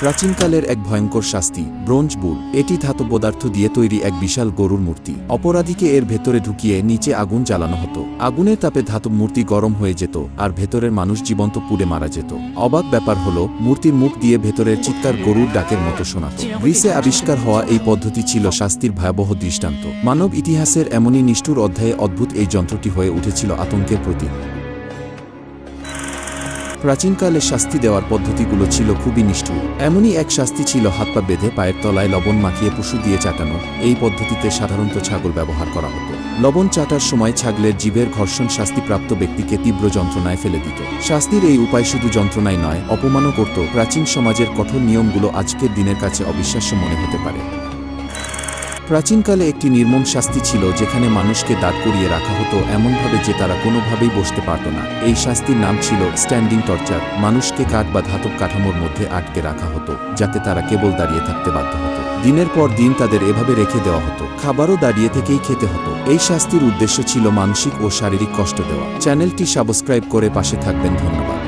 প্রাচীনকালের এক ভয়ঙ্কর শাস্তি, ব্রোঞ্জ বুল। এটি ধাতব পদার্থ দিয়ে তৈরি এক বিশাল গরুর মূর্তি। অপরাধীকে এর ভেতরে ঢুকিয়ে নিচে আগুন জ্বালানো হতো। আগুনের তাপে ধাতব মূর্তি গরম হয়ে যেত আর ভেতরের মানুষ জীবন্ত পুড়ে মারা যেত। অবাক ব্যাপার হলো, মূর্তির মুখ দিয়ে ভেতরের চিৎকার গরুর ডাকের মতো শোনাত। গ্রিসে আবিষ্কার হওয়া এই পদ্ধতি ছিল শাস্তির ভয়াবহ দৃষ্টান্ত। মানব ইতিহাসের এমনই নিষ্ঠুর অধ্যায়ে অদ্ভুত এই যন্ত্রটি হয়ে উঠেছিল আতঙ্কের প্রতীক। প্রাচীনকালে শাস্তি দেওয়ার পদ্ধতিগুলো ছিল খুবই নিষ্ঠুর। এমনই এক শাস্তি ছিল হাত পা বেঁধে পায়ের তলায় লবণ মাখিয়ে পশু দিয়ে চাটানো। এই পদ্ধতিতে সাধারণত ছাগল ব্যবহার করা হতো। লবণ চাটার সময় ছাগলের জীবের ঘর্ষণ শাস্তিপ্রাপ্ত ব্যক্তিকে তীব্র যন্ত্রণায় ফেলে দিত। শাস্তির এই উপায় শুধু যন্ত্রণাই নয়, অপমানও করত। প্রাচীন সমাজের কঠোর নিয়মগুলো আজকের দিনের কাছে অবিশ্বাস্য মনে হতে পারে। প্রাচীনকালে একটি নির্মম শাস্তি ছিল যেখানে মানুষকে দাঁড় করিয়ে রাখা হতো এমনভাবে যে তারা কোনোভাবেই বসতে পারত না। এই শাস্তির নাম ছিল স্ট্যান্ডিং টর্চার। মানুষকে কাঠ বা ধাতব কাঠামোর মধ্যে আটকে রাখা হতো, যাতে তারা কেবল দাঁড়িয়ে থাকতে বাধ্য হতো। দিনের পর দিন তাদের এভাবে রেখে দেওয়া হতো। খাবারও দাঁড়িয়ে থেকেই খেতে হতো। এই শাস্তির উদ্দেশ্য ছিল মানসিক ও শারীরিক কষ্ট দেওয়া। চ্যানেলটি সাবস্ক্রাইব করে পাশে থাকবেন। ধন্যবাদ।